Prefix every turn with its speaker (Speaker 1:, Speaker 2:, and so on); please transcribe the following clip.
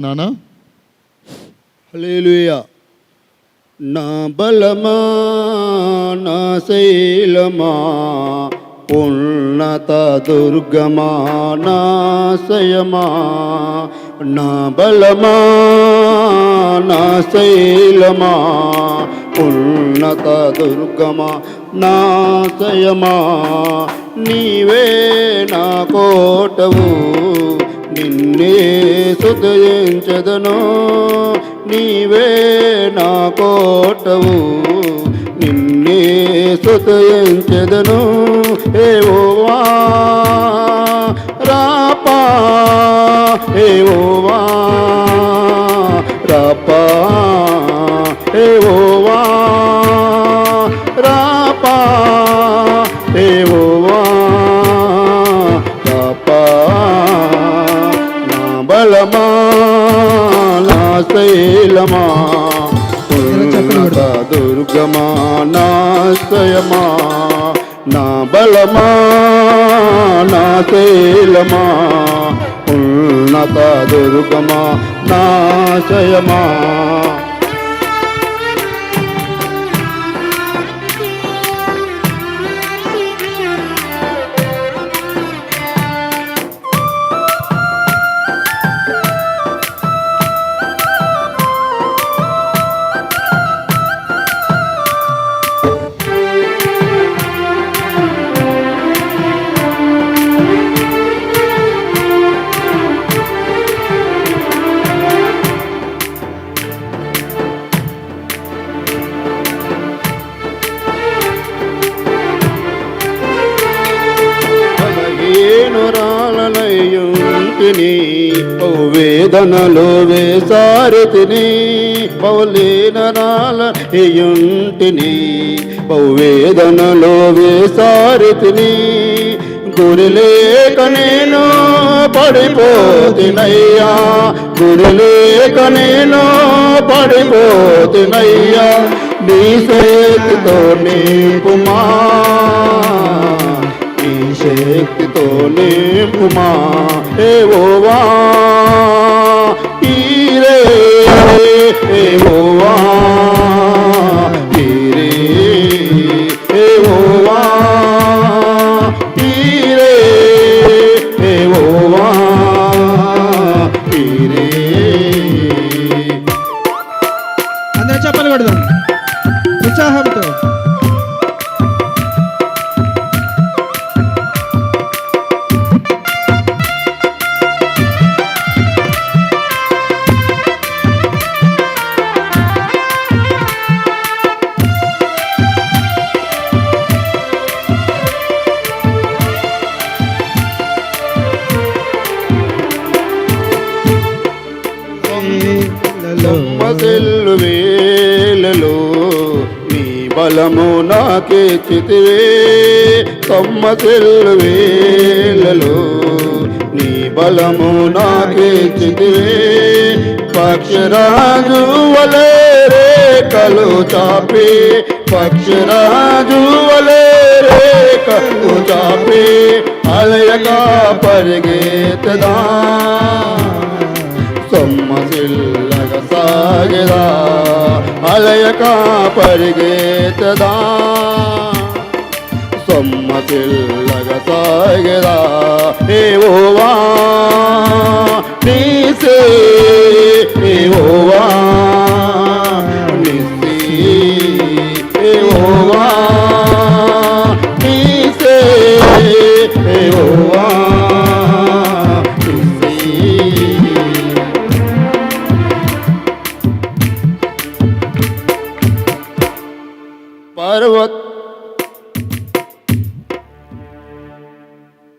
Speaker 1: నానా
Speaker 2: హల్లెలూయా నా బలమా నా శైలమా ఉన్నత దుర్గమా నాశయమా నా బలమా నా శైలమా ఉన్నత దుర్గమా నాశయమా నీవే నా కోటవు నిన్నే సుదయించదను నీవే నా కోటవు. నిన్నే సుదయించదను ఏవోవా బలమా నా శైలమా దుర్గమా? నాశయమా నా బలమా? నా శైలమా ఉన్నత దుర్గమా? నాశయమా తిని వేదనలో వేసారి తిని పౌలీనరాల వేసారితిని పౌవేదనలో వేసారి తిని గురిలేక నేను పడిపోతినయ్యా. గురిలేక నేను పడిపోతినయ్యా. నీ చేతితో నీకుమా నీ శక్తి
Speaker 3: તોલે ઉમા એવો વા
Speaker 2: సెల్లు వేలలో నీ బలము నాకే చితివే తమ్మ సెల్లు వేలలో నీ బలము నాకే చితివే పక్షరాజు వలే రేఖలు చాపి. పక్షరాజు వలే రేఖలు చాపి. అలయగా పరిగెత్తదా. సొమ్మసిల్లగ సాగదా అలయక పరిగెత్తదా సొమ్మసిల్లగ సాగదా ఏవోవా నీసే সর্বত্র